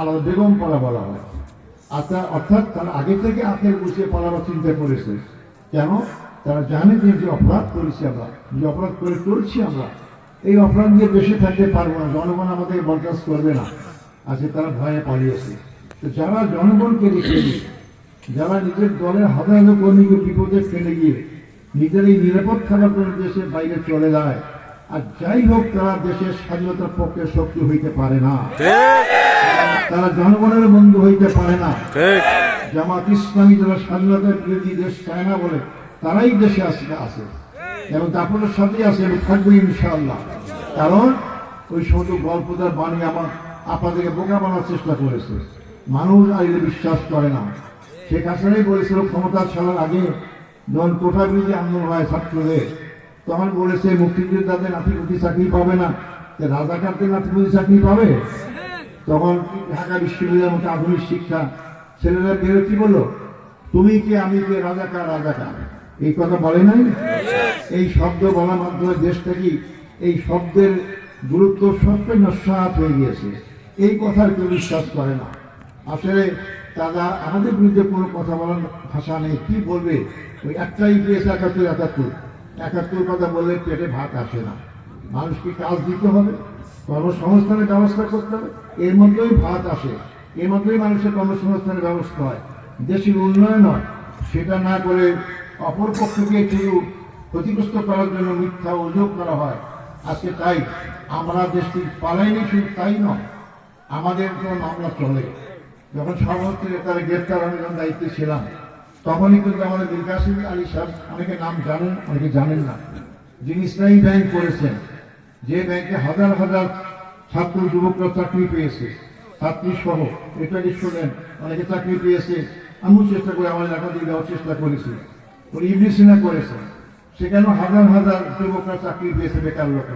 আলাদা বেগম পালা বলা হয়। আচ্ছা অর্থাৎ তারা আগে থেকে আখের বসিয়ে পালাবার চিন্তা করেছে কেন? তারা জানে যে যে অপরাধ করেছি আমরা, যে অপরাধ করে চলছি আমরা, এই অপরাধ নিয়ে বেশি থাকতে পারব না। জনগণ আমাদের বরদাস্ত করবে না। আজকে তারা ভয়ে পালিয়েছে। তো যারা জনগণকে রেখে যারা নিজের দলের হাজার হাজার কর্মীকে বিপদে ফেলে গিয়ে নিজের এই নিরাপদ থাকার জন্য দেশের বাইরে চলে যায় আর যাই হোক তারা দেশের স্বাধীনতার পক্ষে শক্তি হইতে পারে না। তারা জনগণের বন্ধু হইতে পারে না। জামাত ইসলামী যারা স্বাধীনতার বিরোধী দেশ চায় না বলে তারাই দেশে আসে আসে। এবং আপনাদের সাথেই আছে এবং থাকবে ইনশাআল্লাহ। কারণ ওই সমস্ত গল্পদার বাণী আমার আপনাদেরকে বোকা বানার চেষ্টা করেছে। মানুষ আইলে বিশ্বাস করে না। শেখ হাসিনাই বলেছিল ক্ষমতা ছাড়ার আগে যখন কোঠা বিরোধী আন্দোলন হয় ছাত্রদের। তখন বলেছে মুক্তিযোদ্ধাদের নাতিপুতি চাকরি পাবে না রাজাকারদের নাতিপুতি চাকরি পাবে? তখন ঢাকা বিশ্ববিদ্যালয়ের মতো আধুনিক শিক্ষা ছেলেরা বেরো কি বলল? তুমি কে, আমি কে, রাজাকার রাজাকার? এই কথা বলে নাই? এই শব্দ বলার মাধ্যমে দেশটা কি এই শব্দের গুরুত্ব সবটাই নস্বাত হয়ে গিয়েছে। এই কথার কেউ বিশ্বাস করে না। আসলে তারা আমাদের বিরুদ্ধে কোনো কথা বলার ভাষা নেই। কি বলবে? ওই একটাই পেয়েছে একাত্তর একাত্তর। একাত্তর কথা বললে পেটে ভাত আসে না। মানুষকে কাজ দিতে হবে, কর্মসংস্থানের ব্যবস্থা করতে হবে। এর মধ্যেই ভাত আসে, এর মধ্যেই মানুষের কর্মসংস্থানের ব্যবস্থা হয়। দেশের উন্নয়ন হয় সেটা না করে অপর পক্ষকে শুধু ক্ষতিগ্রস্ত করার জন্য মিথ্যা অভিযোগ করা হয়। আজকে তাই আমরা দেশটি পালাইনি শুধু তাই নয়, আমাদের কোনো মামলা চলে। যখন সভাপতি তারা গ্রেপ্তার আমি যখন দায়িত্বে ছিলাম তখনই কিন্তু আমাদের বিকাশিম আলী সাহেব অনেকে নাম জানেন, অনেকে জানেন না। যিনি ইসলামী ব্যাংক করেছেন, যে ব্যাংকে হাজার হাজার ছাত্র, যুবকরা চাকরি পেয়েছে, ছাত্রী সহ, এটা স্টুডেন্ট অনেকে চাকরি পেয়েছে, আমিও চেষ্টা করে, আমার এলাকা দিয়ে দেওয়ার চেষ্টা করেছি। উনি ইবলিসিনা করেছেন। সেখানেও হাজার হাজার যুবকরা চাকরি পেয়েছে বেকার লোকেরা।